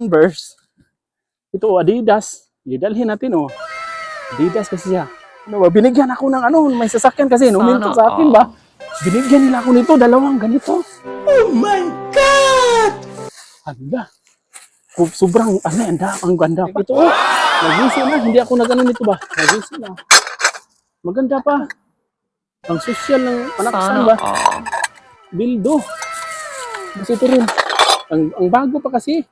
Converse. Ito, Adidas. Idalhin natin, oh. Adidas kasi siya. Ano ba, binigyan ako ng ano, may sasakyan kasi, numinto sa akin ba? Binigyan nila ako nito, dalawang ganito. Oh my God! Hala. Sobrang, ano, ang da, ang ganda pa. Ito, oh. Nagisi na, hindi ako nagano nito ba? Nagisi na. Maganda pa. Ang social ng panaksan ba? Bildo. Kasi ito rin. Ang, ang bago pa kasi.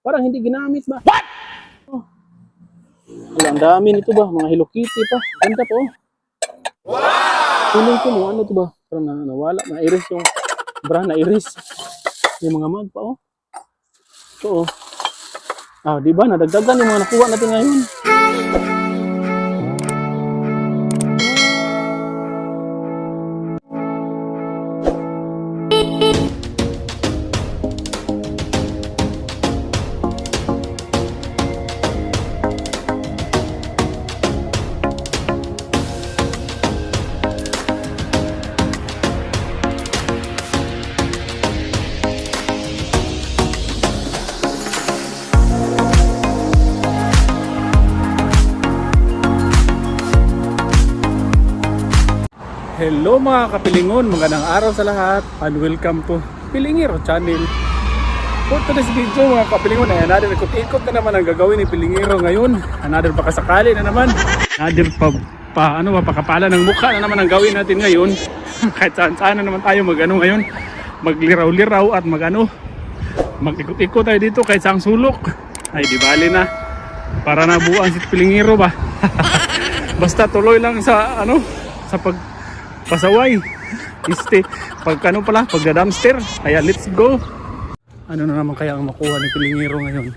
Parang hindi ginamit ba? What? Oh. Wala, ang dami nito ba? Mga Hello Kitty pa. Ganda po. Wow! Feeling ko mo, ano to ba? Parang na, nawala. Na-iris yung bra, na-iris. Yung mga mag pa, oh. Ito, oh. Ah, di ba? Nadagdagan yung mga nakuha natin ngayon. Hello mga kapilingon, magandang araw sa lahat and welcome to Pilingiro Channel. For today's video mga kapilingon ay another ikot-ikot na naman ang gagawin ni Pilingiro ngayon. Another pakasakali na naman. Another pa, pa ano pakapala ng mukha na naman ang gawin natin ngayon. Kahit saan saan na naman tayo mag ano ngayon. Magliraw-liraw at mag ano. Mag-ikot-ikot tayo dito kahit saang sulok. Ay di bali na. Para nabuan si Pilingiro ba. Basta tuloy lang sa ano sa pag pasaway. Este, pag ano pala, pag dumpster. Kaya let's go. Ano na naman kaya ang makuha ni Pilingiro ngayon?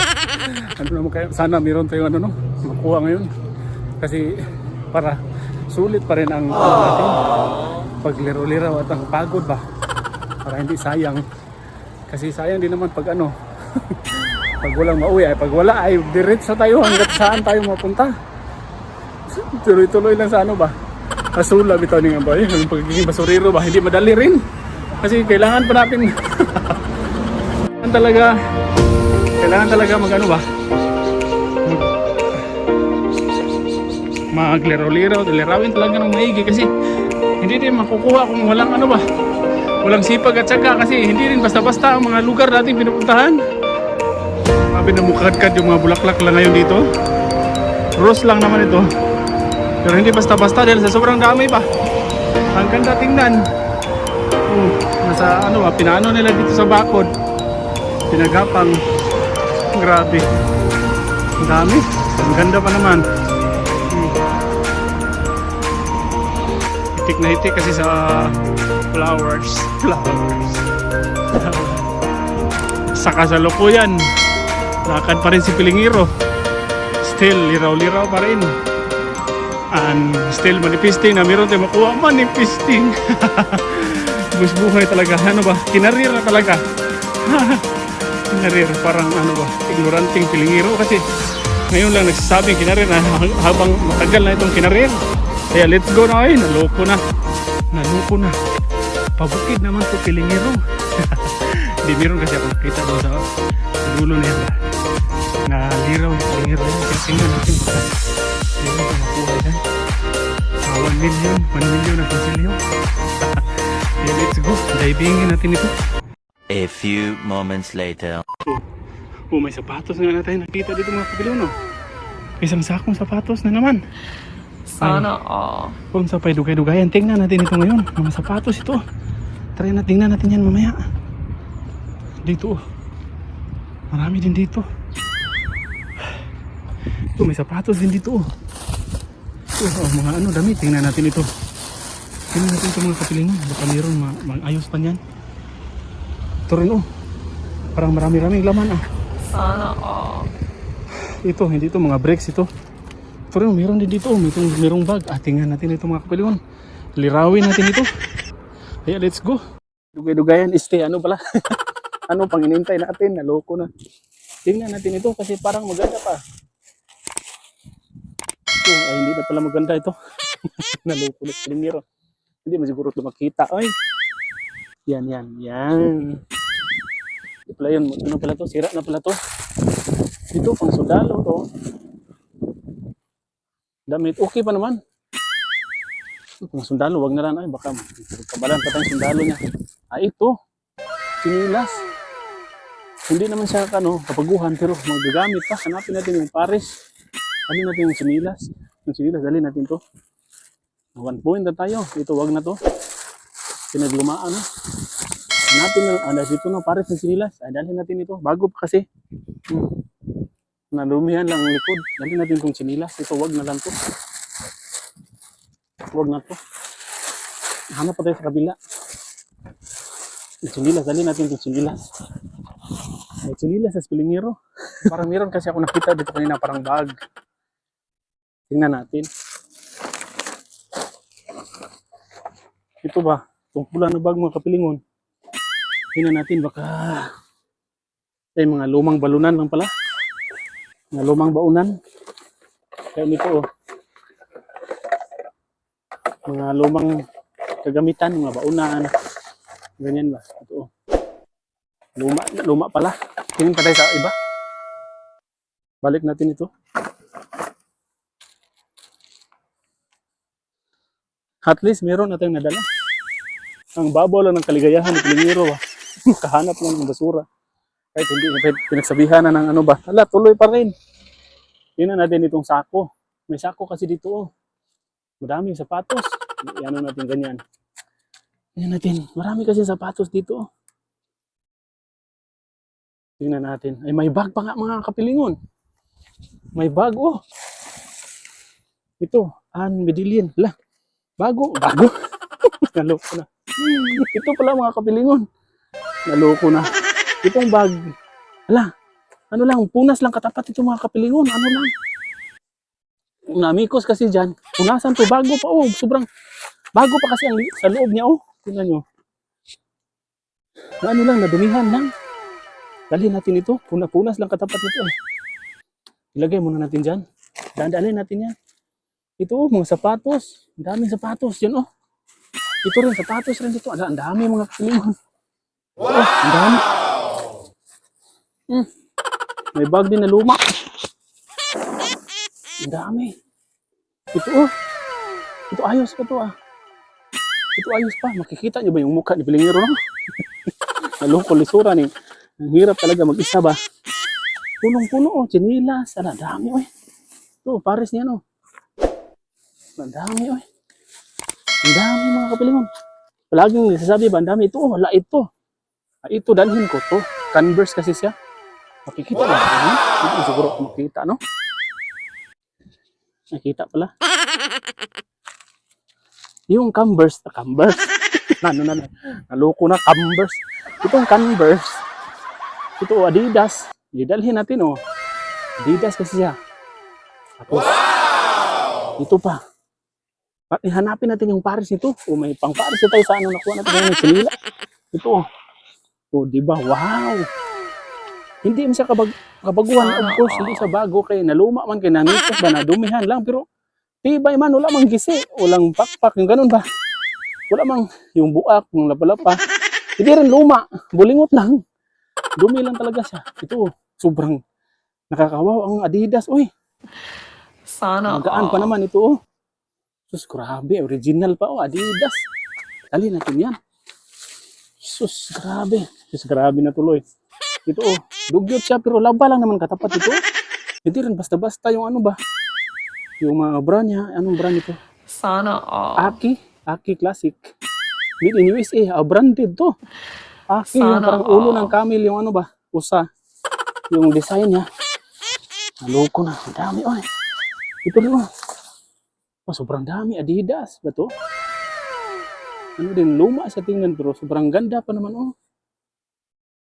ano naman kaya? Sana meron tayong ano no, makuha ngayon. Kasi para sulit pa rin ang ano natin. Pagliro-liraw at ang pagod ba? Para hindi sayang. Kasi sayang din naman pag ano, pag walang mauwi ay pag wala ay diretso tayo hanggat saan tayo mapunta. Tuloy-tuloy lang sa ano ba? Asula bitaw ni nga ba? Yung pagiging basurero ba? Hindi madali rin. Kasi kailangan pa natin kailangan talaga kailangan talaga mag ano ba? Mag maglero-liro, lirawin talaga ng maigi kasi hindi din makukuha kung walang ano ba? Walang sipag at saka kasi hindi rin basta-basta ang mga lugar natin pinupuntahan. Sabi na mukadkad yung mga bulaklak lang ngayon dito. Rose lang naman ito. Pero hindi basta-basta dahil sa sobrang dami pa. Ang ganda tingnan. Oh, nasa ano ba, pinaano nila dito sa bakod. Pinagapang. Grabe. Ang dami. Ang ganda pa naman. Hmm. Hitik na hitik kasi sa flowers. Flowers. sa kasalukuyan. Lakad pa rin si Pilingiro. Still, liraw-liraw pa rin and still manifesting na meron tayong makuha. Manifesting. Bus buhay talaga. Ano ba? Kinarir na talaga. Kinarir. Parang ano ba? Ignoranting pilingiro. Kasi ngayon lang nagsasabing kinarir na habang matagal na itong kinarir. Kaya let's go na ay naloko na. Naloko na. Pabukid naman to pilingiro. Hindi meron kasi ako nakita doon sa dulo na yan. Na liraw yung pilingiro. Kaya tingnan natin baka hindi mo makuha yan. Ah, 1 million, 1 million ang konsilyo. okay, let's go. Divingin natin ito. A few moments later. Oh, may sapatos na tayo nakita dito mga kapiluno. Isang sakong sapatos na naman. Sana all. Kung sa paidugay-dugayan, tingnan natin ito ngayon. Mga sapatos ito. Try na, tingnan natin yan mamaya. Dito. oh. Marami din dito. Ito, may sapatos din dito. oh. Ito, oh, mga ano, damit. Tingnan natin ito. Tingnan natin ito mga kapilingan. Baka mayroon ma maayos pa niyan. Ito rin oh. Parang marami-raming laman ah. Sana all. Ito, hindi ito mga brakes ito. Ito rin, meron din dito. May itong, merong bag. Ah, tingnan natin ito mga kapilingan. Lirawin natin ito. Kaya let's go. Dugay-dugayan, este, ano pala? ano pang inintay natin? Naloko na. Tingnan natin ito kasi parang maganda pa. Ito, ay hindi na pala maganda ito. Naloko na primero. Hindi mo siguro ito makita. Ay! Yan, yan, yan. Di pala yun. Ano pala to? Sira na pala to. Dito, pang sundalo to. Damit. Okay pa naman. Pang sundalo, wag na lang. Ay, baka kabalan pa tayong sundalo niya. Ah, ito. Sinilas. Hindi naman siya ano, kapaguhan, pero magagamit pa. Hanapin natin yung pares. Dali natin yung sinilas. Yung sinilas, dali natin to. One point na tayo. Ito, wag na to. Pinaglumaan na. Hanapin na, ah, dito na pares ng sinilas. Ay, dali natin ito. Bago pa kasi. Hmm. Nalumihan lang ang likod. Dali natin itong sinilas. Ito, wag na lang to. Wag na to. Hanap pa tayo sa kabila. Sinilas, dali natin itong sinilas. May sinilas sa spilingero. Parang meron kasi ako nakita dito kanina, parang bag. Tingnan natin. Ito ba? Itong pula na bag mga kapilingon. Tingnan natin baka ay mga lumang balunan lang pala. Mga lumang baunan. Kaya nito oh. Mga lumang kagamitan, mga baunan. Ganyan ba? Ito oh. Luma, luma pala. Tingin pa tayo sa iba. Balik natin ito. At least meron na tayong nadala. Ang babaw lang ng kaligayahan ng pilingiro ba? Kahanap lang ng basura. Kahit hindi, kahit pinagsabihan na ng ano ba. Hala, tuloy pa rin. Tingnan natin itong sako. May sako kasi dito oh. Madami sapatos. Ano natin ganyan. Tingnan natin. Marami kasi sapatos dito oh. Tingnan natin. Ay, may bag pa nga mga kapilingon. May bag, oh. Ito, Ann Medellin. La, bago, bago. Naloko na. Ito pala mga kapilingon. Naloko na. Itong bag. Ala, ano lang, punas lang katapat ito mga kapilingon. Ano lang. Namikos kasi dyan. Punasan to, bago pa, oh. Sobrang, bago pa kasi ang, sa loob niya, oh. Tingnan nyo. Ano lang, nadumihan lang. Dalhin natin ito. Puna-punas lang katapat nito eh. Ilagay muna natin dyan. Dandalhin natin yan. Ito oh, mga sapatos. Ang daming sapatos. Yan oh. Ito rin, sapatos rin dito. Ang dami mga kapilingon. Oh, ang dami. Hmm. May bag din na luma. Ang dami. Ito oh. Ito ayos pa to ah. Ito ayos pa. Makikita niyo ba yung mukha ni Pilingero no? Naloko lisura ni. Ang hirap talaga mag-isa ba? Punong-puno oh, chinilas. Ala, dami oh. Ito, pares niya no. Ang dami oh. Ang dami mga kapilingon. Palaging nasasabi ba, ang dami ito, oh, wala ito. Ah, ito, dalhin ko to. Converse kasi siya. Makikita ba? Hmm? Hindi siguro ako makita, no? Nakita pala. Yung Converse, ah, Converse. ano na, na, naloko na, Converse. Itong Converse, ito Adidas. Didalhin natin, oh. Adidas kasi siya. Tapos, ito pa. At hanapin natin yung pares nito. O may pang pares tayo sa ano nakuha natin yung sinila. Ito. oh. O, di ba? Wow. Hindi man siya kabag kabaguhan. Of course, hindi siya bago kay naluma man kay nanitos ba na dumihan lang. Pero tibay man, wala mang gisi. Walang pakpak, yung ganun ba? Wala mang yung buak, yung lapalapa. Hindi rin luma. Bulingot lang. Dumi lang talaga siya. Ito, sobrang nakakawaw ang Adidas. Uy, Sana Magaan pa naman ito, oh. Sus, grabe. Original pa, oh. Adidas. Dali natin yan. Sus, grabe. Sus, grabe na tuloy. Ito, oh. Dugyot siya, pero laba lang naman katapat ito. Hindi rin basta-basta yung ano ba. Yung mga brand niya. Anong brand ito? Sana all. Aki. Aki Classic. Made in USA. Ah, branded to. Aki, yung Sana parang ulo all. ng camel. Yung ano ba? Usa. Yung design niya. Naloko na. Ang dami, oy. Ito rin, oh. Oh, sobrang dami. Adidas ba to? Ano din, luma sa tingnan pero sobrang ganda pa naman, oh.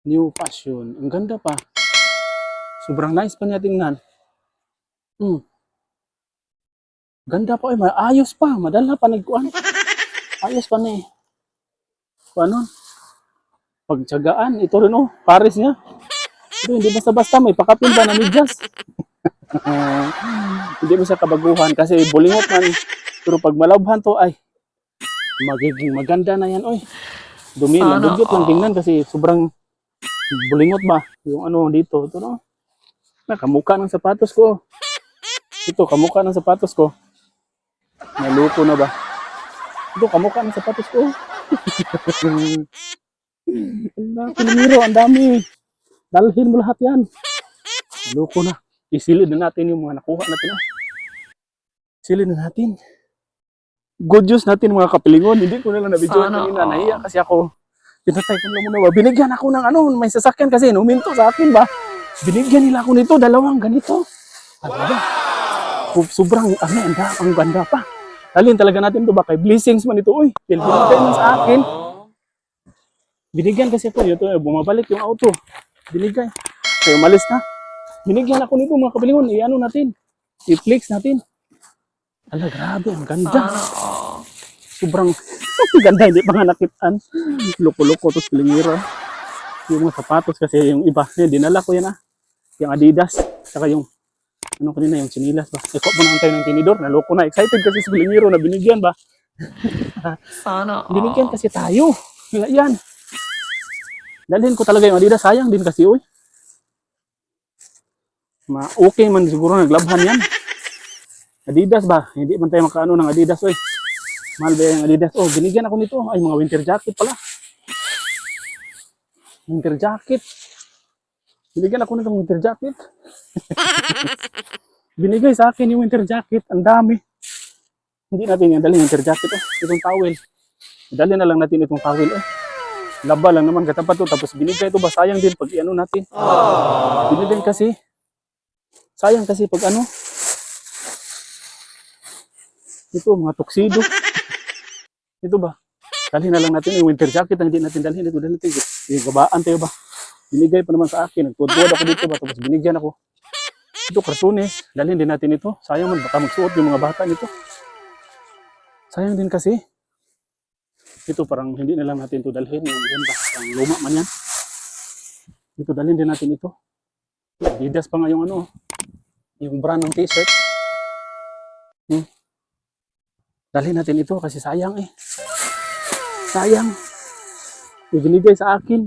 New fashion. Ang ganda pa. Sobrang nice pa niya tingnan. Hmm. Ganda pa, eh. Ayos pa. Madala pa nagkuhan. Ayos pa na eh. Paano? Pagtsagaan. Ito rin, oh. Pares niya. Ito, hindi basta-basta. May pakapil ba na medyas? hindi mo siya kabaguhan kasi bulingot man. Pero pag malabhan to, ay, magiging maganda na yan, oy. Dumi lang, dugyot lang tingnan kasi sobrang bulingot ba? Yung ano dito, ito no? Nakamuka ng sapatos ko. Ito, kamuka ng sapatos ko. Naluko na ba? Ito, kamuka ng sapatos ko. ang dami, ang dami. Dalhin mo lahat yan. Naluko na. Isilid na natin yung mga nakuha natin. Ah. Isilid na natin. Good news natin mga kapilingon. Hindi ko na lang Sana kanina. Nahiya kasi ako. Pinatay ko lang muna ba. Binigyan ako ng ano, may sasakyan kasi. Numinto sa akin ba. Binigyan nila ako nito, dalawang ganito. Ano ba? Su- Sobrang, ano, ang, ga- ang ganda pa. Dalhin talaga natin to ba kay blessings man ito. Uy, binigyan man sa akin. Binigyan kasi ako. Ito, bumabalik yung auto. Binigay. Kaya umalis na. Binigyan ako nito mga kapilingon. I-ano natin. I-flex natin. Ala, grabe. Ang ganda. Sobrang ganda. Hindi pa nga nakitaan. Loko-loko. Tapos pilingiro. Yung mga sapatos kasi yung iba. Eh, dinala ko yan ah. Yung Adidas. Saka yung ano kanina yung sinilas ba? Ikaw mo na antay ng tinidor. Naloko na. Excited kasi sa pilingiro na binigyan ba? Sana all. Binigyan kasi tayo. Yan. Dalhin ko talaga yung Adidas. Sayang din kasi, uy. Ma okay man siguro naglabhan yan. Adidas ba? Hindi man tayo makaano ng Adidas, uy. Mahal ba yung Adidas? Oh, binigyan ako nito. Ay, mga winter jacket pala. Winter jacket. Binigyan ako nitong winter jacket. Binigay sa akin yung winter jacket. Ang dami. Hindi natin yan yung winter jacket. Oh. Itong towel. Dali na lang natin itong towel. Eh. Laba lang naman katapat to. Tapos binigay ito ba? Sayang din pag ano natin. Binigay kasi. Sayang kasi pag ano. Ito, mga tuxedo. Ito ba? Dalhin na lang natin yung winter jacket na hindi natin dalhin. Ito, dalhin natin. Yung gabaan tayo ba? Binigay pa naman sa akin. Nagtutuwad ako dito ba? Tapos binigyan ako. Ito, kartunes. Dalhin din natin ito. Sayang man, baka magsuot yung mga bata nito. Sayang din kasi. Ito parang hindi na lang natin ito dalhin. Yung yan ba? Parang luma man yan. Ito dalhin din natin ito. Adidas pa nga yung ano. Yung brand ng t-shirt. Hmm. Dalhin natin ito kasi sayang eh. Sayang. Ibinigay sa akin.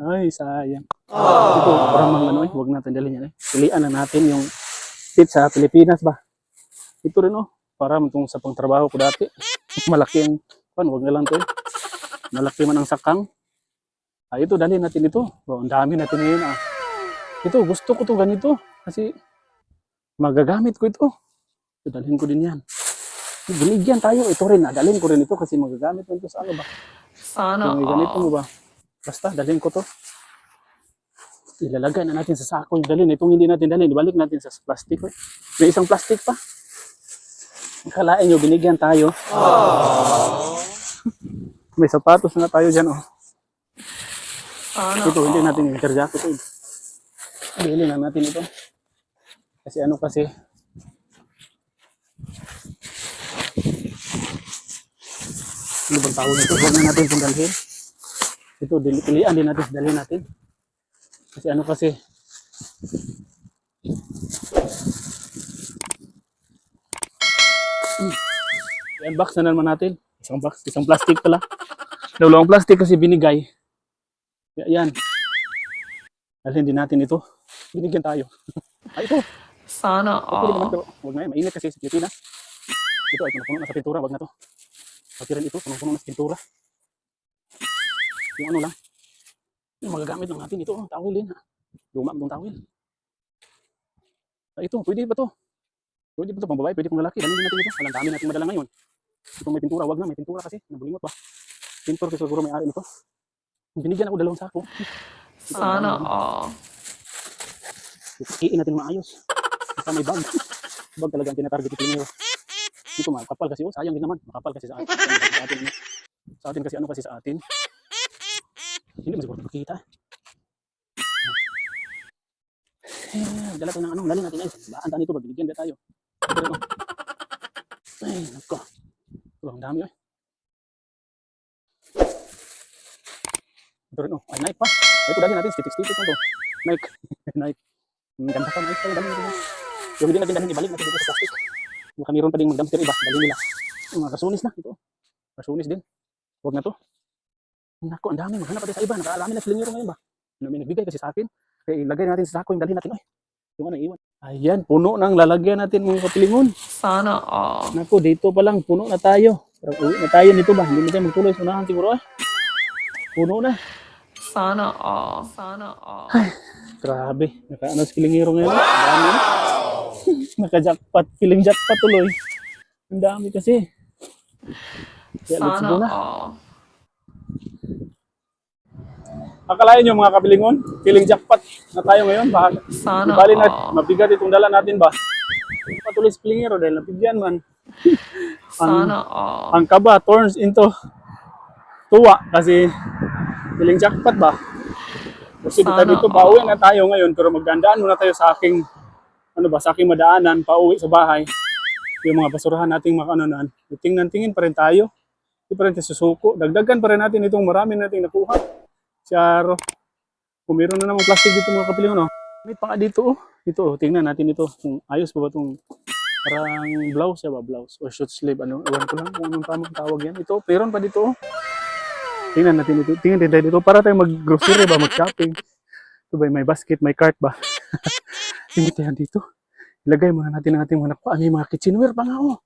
Ay, sayang. Ito, parang mga ano eh. Huwag natin dalhin yan eh. Pilian na natin yung fit sa Pilipinas ba. Ito rin oh. Para itong sa pangtrabaho ko dati. Malaki ang, pan, huwag na lang to eh. Malaki man ang sakang. Ah, ito, dalhin natin ito. Oh, ang dami natin ngayon ah. Ito, gusto ko to ganito. Kasi magagamit ko ito. Ito, dalhin ko din yan. Binigyan tayo. Ito rin, ah, dalhin ko rin ito kasi magagamit ko ito sa ano ba? Sana Yung ganito all. mo ba? Basta, dalhin ko to. Ilalagay na natin sa sako yung dalhin. Itong hindi natin dalhin, ibalik natin sa plastic. Eh. May isang plastic pa. Akalain nyo, binigyan tayo. May sapatos na tayo dyan, oh. Sana Ito, hindi natin yung winter jacket. Eh. Bili na natin ito. Kasi ano kasi, ano bang tawag nito? Huwag na natin itong dalhin. Ito, dili- pilian din natin, dalhin natin. Kasi ano kasi, Hmm. I-unbox na naman natin. Isang box, isang plastic pala. Dalawang plastic kasi binigay. Ya- Yan. Dalhin din natin ito. Binigyan tayo. Ay, ito. Sana Okay all. pero huwag na yan. Mainit kasi sa Pilipinas. Ito ay puno na sa pintura. Huwag na to. Pati rin ito, puno-puno na sa pintura. Yung ano lang. Yung magagamit lang natin ito. oh, Tawil din. Luma itong tawil. Ah, ito, pwede ba to? Pwede ba to pang babae? Pwede pang lalaki. Din natin ito. Alam dami natin madala ngayon. Itong may pintura. Huwag na. May pintura kasi. Nabulingot ba? Pintura kasi siguro may ari nito. Binigyan ako dalawang sako. Sana all. Ikiin natin maayos. Basta may bag. Bag talagang tinatarget ito niyo. Ito makapal kasi oh, sayang din naman. Makapal kasi sa atin. Sa atin, ano. sa atin kasi ano kasi sa atin. Hindi mo siguro makikita. Eh, dala tayo ng ano, dali natin ay. Baan tayo nito, binigyan ba tayo? Ito rin, oh. Ay, nako. Ito, ang dami oh. Ito rin, oh. Ay, Nike pa. Ito, dali natin. Stitik-stitik lang to. Nike. Nike. Ganda pa, Nike. Tayo, dali natin. Yung hindi natin dalhin, ibalik natin dito sa plastic. Baka meron pa ding magdumpster iba, dalhin nila. Yung mga kasunis na, ito. Kasunis din. Huwag na to. Nako, ang dami. Maghanap pa sa iba. Nakaalami na sila ngayon ba? na may nagbigay kasi sa akin. Kaya ilagay natin sa sako yung dalhin natin. Ay, yung ano iwan. Ayan, puno nang lalagyan natin mga kapilingon. Sana all. Naku, dito pa lang, puno na tayo. Parang uwi na tayo nito ba? Hindi na tayo magtuloy sa unahan siguro eh. Puno na. Sana all. Sana all. Grabe. Naka-ano si Pilingiro ngayon. Ang dami. Naka-jackpot. Piling jackpot tuloy. Ang dami kasi. Kaya let's go Sana na. Akalain nyo mga kapilingon, piling jackpot na tayo ngayon. Baka, Sana bali na, mabigat itong dala natin ba? Patuloy si Pilingiro dahil napigyan man. Sana all. Ang kaba turns into tuwa kasi piling jackpot ba? Kasi dito, Sana dito all. pauwi na tayo ngayon pero magdandaan muna tayo sa aking ano ba, sa aking madaanan, pauwi sa bahay. Yung mga basurahan nating mga ano naan. Tingnan-tingin pa rin tayo. Hindi pa rin tayo susuko. Dagdagan pa rin natin itong marami nating nakuha. Charo. Kung meron na namang plastic dito mga kapiling, no? May pa dito, oh. Dito, oh. Tingnan natin ito. Kung ayos pa ba itong parang blouse, ya ba? Blouse or short sleeve. Ano? Ewan ko lang kung anong tamang tawag yan. Ito, meron pa dito, oh. Tingnan natin ito. Tingnan din tayo dito. Para tayo mag-grocery ba? Mag-shopping. Ito ba? May basket, may cart ba? Tingnan tayo dito. Ilagay muna natin ang ating mga nakuha. May mga kitchenware pa nga, oh.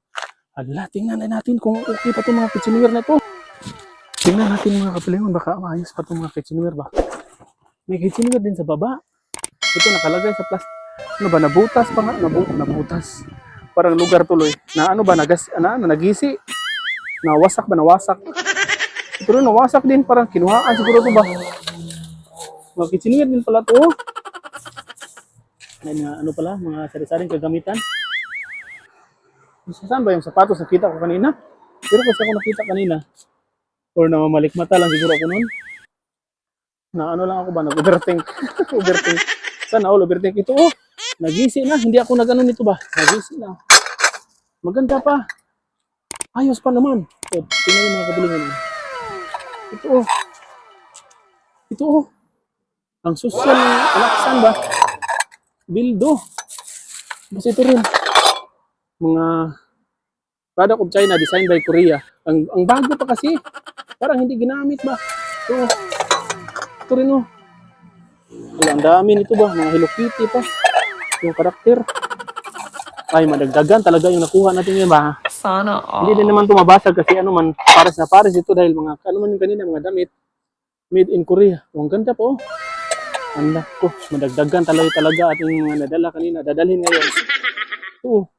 Ala, tingnan na natin kung okay pa itong mga kitchenware na to. Tingnan natin mga kapilingon, baka maayos pa itong mga kitchenware ba. May kitchenware din sa baba. Ito nakalagay sa plastic. Ano ba, nabutas pa nga, Nabu nabutas. Parang lugar tuloy. Na ano ba, nagas, ano, ano, nagisi. Nawasak ba, nawasak. Pero nawasak din, parang kinuhaan siguro ito ba. Mga kitchenware din pala to. May mga ano pala, mga sari-saring kagamitan. Saan ba yung sapatos nakita ko kanina? Pero kasi ako nakita kanina, or namamalikmata lang siguro ako noon. Na ano lang ako ba, nag-overthink. overthink. Sana all overthink. Ito oh, nagisi na. Hindi ako nag-ano nito ba? Nagisi na. Maganda pa. Ayos pa naman. Oh, tingnan mo mga kabilingan. Ito oh. Ito oh. Ang social alaksan ba? Bildo. Mas ito rin. Mga product of China designed by Korea. Ang ang bago pa kasi. Parang hindi ginamit ba? Ito. Ito rin oh. Wala, ang dami nito ba? Mga Hello Kitty pa. Yung karakter. Ay, madagdagan talaga yung nakuha natin yun ba? Sana Hindi all. din naman tumabasag kasi ano man, pares na pares ito dahil mga, ano man yung kanina, mga damit. Made in Korea. Oh, ang ganda po. Ang ko, madagdagan talaga talaga ating nadala kanina. Dadalhin ngayon. Oo.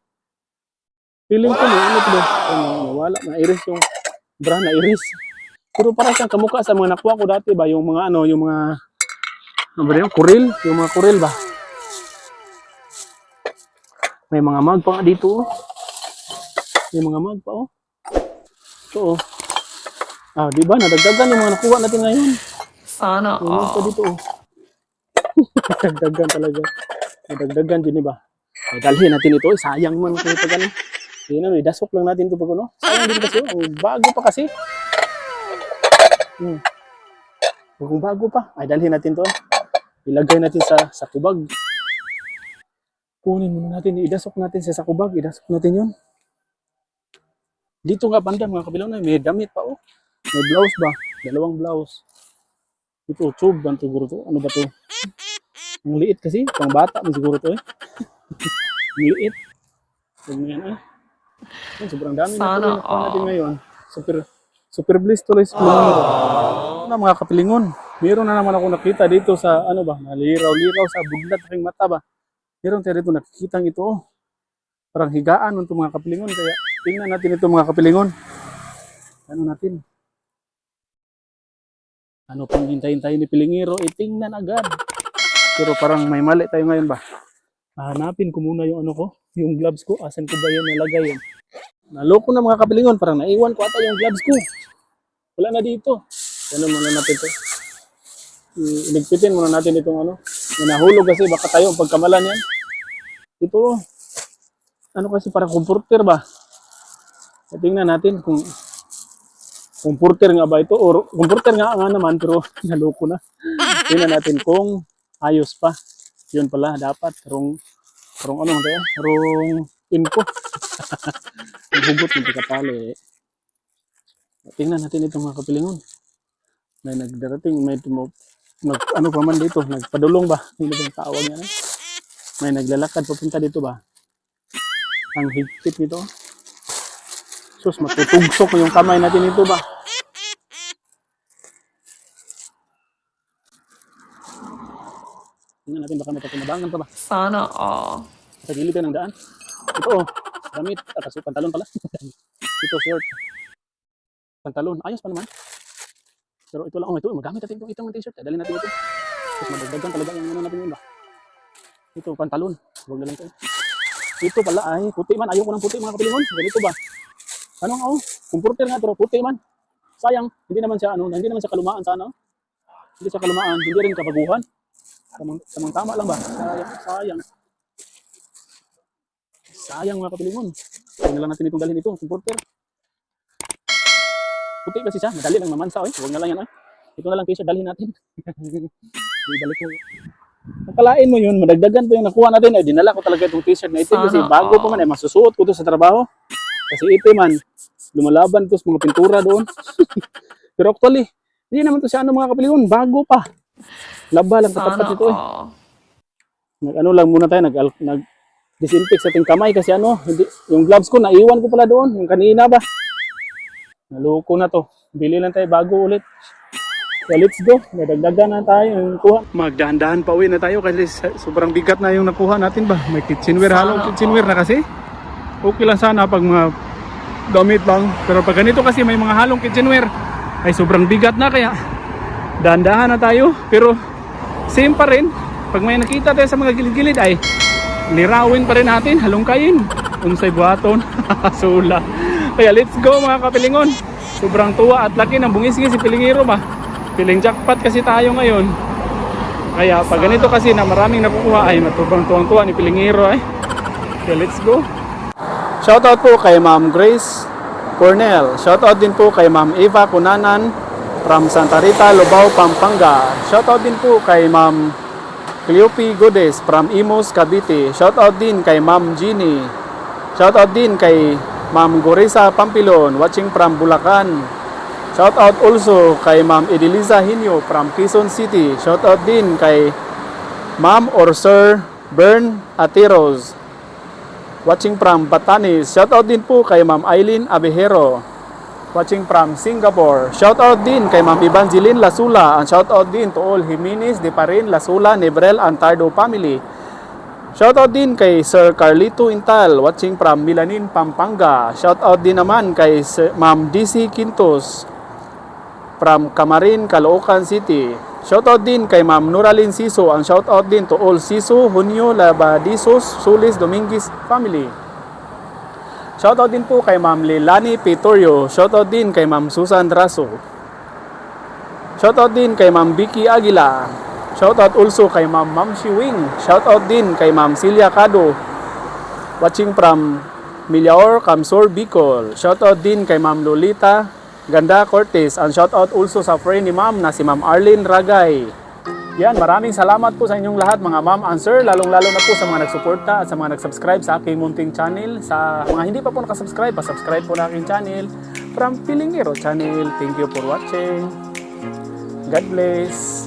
Feeling ko may ano ba? Ano, nawala, na-iris yung bra, na-iris. Pero para siyang kamukha sa mga nakuha ko dati ba, yung mga ano, yung mga, ano ba yun, kuril? Yung mga kuril ba? May mga mag pa dito, oh. May mga mag pa, oh. Ito, oh. Ah, di ba? Nadagdagan yung mga nakuha natin ngayon. Sana Yung mga pa dito, oh. Nadagdagan talaga. Nadagdagan din, di ba? Ay, dalhin natin ito. Sayang man kung ito gano'n. Hindi na, idasok lang natin ito pag ano. Sayang din kasi, oh. Bago pa kasi. Hmm. Kung bago pa, ay dalhin natin to. Ilagay natin sa sa kubag. Kunin muna natin, idasok natin sa sa kubag, idasok natin yon. Dito nga banda mga kabilang na, may damit pa oh. May blouse ba? Dalawang blouse. Ito, tube siguro to? Ano ba to? Ang liit kasi, pang bata mo siguro to eh. Ang liit. Huwag mo yan ah. Yan, sobrang dami na Sana tuloy na natin all. ngayon. Super, super bliss tuloy sa Pilingiro. Ano mga kapilingon? Meron na naman ako nakita dito sa ano ba, naliraw-liraw sa budlat aking mata ba. Meron tayo dito nakikita ito. oh. Parang higaan ng mga kapilingon. Kaya tingnan natin ito mga kapilingon. Ano natin? Ano pang hintayin tayo ni Pilingiro? Itingnan agad. Pero parang may mali tayo ngayon ba? Hanapin ko muna yung ano ko, yung gloves ko. Asan ko ba yan nilagay yun? Naloko na mga kapilingon. Parang naiwan ko ata yung gloves ko. Wala na dito. Ano muna natin to? I- Iligpitin muna natin itong ano. May nahulog kasi baka tayo ang pagkamalan yan. Ito, ano kasi parang comforter ba? E, tingnan natin kung comforter nga ba ito or comforter nga nga naman pero naloko na. Tingnan natin kung ayos pa. Yun pala dapat rong rong ano kaya? Rong info. Hugot ng pagkatali eh. Tingnan natin itong mga kapilingon. May nagdarating, may tumo, nag, ano pa man dito, nagpadulong ba? Hindi ba yung tawag niya? May naglalakad papunta dito ba? Ang higpit nito. Sus, matutugsok yung kamay natin dito ba? Tingnan natin baka may pagkinabangan pa ba? Sana all. Sa gilid ng daan. Ito oh, damit, ah, kasi pantalon pala. ito short. Pantalon, ayos pa naman. Pero ito lang, oh, ito, magamit natin ito, itong t-shirt. Dali natin ito. Tapos madagdagan talaga yung ano natin yun ba? Ito, pantalon. Huwag na lang ito. Ito pala ay, puti man. Ayaw ko ng puti mga kapilingon. Ganito ba? Ano nga oh, comforter nga pero puti man. Sayang, hindi naman siya ano, hindi naman siya kalumaan sana. Hindi siya kalumaan, hindi rin kabaguhan. Tamang, tamang tama lang ba? Sayang, sayang. Sayang mga kapilingon. Huwag na lang natin itong dalhin ito, comforter. Puti kasi siya, madali lang mamansa oy. Huwag na lang yan oy. Ito na lang t-shirt dalhin natin. Ibalik ko. Nakalain mo yun, madagdagan pa yung nakuha natin. Ay, dinala ko talaga itong t-shirt na itim kasi bago pa man ay masusuot ko to sa trabaho. Kasi itim man, lumalaban to sa mga pintura doon. Pero actually, hindi naman to siya ano mga kapilingon, bago pa. Laba lang katapat ito eh. nag ano lang muna tayo nag nag disinfect sa ating kamay kasi ano hindi, yung gloves ko naiwan ko pala doon yung kanina ba? Naloko na to. Bili lang tayo bago ulit. So let's go. Nadagdagan na tayo yung kuha. Magdahan-dahan pa uwi na tayo kasi sobrang bigat na yung nakuha natin ba? May kitchenware halong kitchenware na kasi. Okay lang sana pag mga damit lang. Pero pag ganito kasi may mga halong kitchenware ay sobrang bigat na kaya dahan-dahan na tayo pero same pa rin. Pag may nakita tayo sa mga gilid-gilid ay lirawin pa rin natin halongkayin. Unsay buhaton sula. Kaya let's go mga kapilingon. Sobrang tuwa at laki ng bungis-ngis si Pilingiro ba piling jackpot kasi tayo ngayon. Kaya pag ganito kasi na maraming nakukuha ay matubang tuwang tuwa ni Pilingiro ay. Kaya let's go. Shoutout po kay Ma'am Grace Cornell. Shoutout din po kay Ma'am Eva Kunanan from Santa Rita, Lubao, Pampanga. Shoutout din po kay Ma'am Cleope Godes from Imus, Cavite. Shoutout din kay Ma'am Jeannie. Shoutout din kay Ma'am Gorisa Pampilon watching from Bulacan. Shoutout also kay Ma'am Ediliza Hinyo from Quezon City. Shoutout din kay Ma'am or Sir Bern Atiros watching from Batanes. Shoutout din po kay Ma'am Eileen Abejero. Watching from Singapore. Shoutout din kay Ma'am Evangeline Lasula. And shoutout din to all Jimenez, De Parin, Lasula, Nebrel, Antardo family. Shoutout din kay Sir Carlito Intal, watching from Milanin, Pampanga. Shoutout din naman kay Ma'am DC Quintos from Camarin, Caloocan City. Shoutout din kay Ma'am Nuralin Siso. Ang shoutout din to all Siso, Junio, Labadisos, Sulis, Dominguez family. Shoutout din po kay Ma'am Lilani Pitorio. Shoutout din kay Ma'am Susan Raso. Shoutout din kay Ma'am Vicky Aguila. Shoutout also kay Ma'am Ma'am Shiwing. Shoutout din kay Ma'am Celia Cado. Watching from Milaor, Camsor, Bicol. Shoutout din kay Ma'am Lolita Ganda Cortez. And shoutout also sa friend ni Ma'am na si Ma'am Arlene Ragay. Yan, maraming salamat po sa inyong lahat mga ma'am and sir, lalong-lalo na po sa mga nagsuporta at sa mga nag-subscribe sa aking munting channel. Sa mga hindi pa po nakasubscribe, pa-subscribe po na aking channel from Pilingero Channel. Thank you for watching. God bless.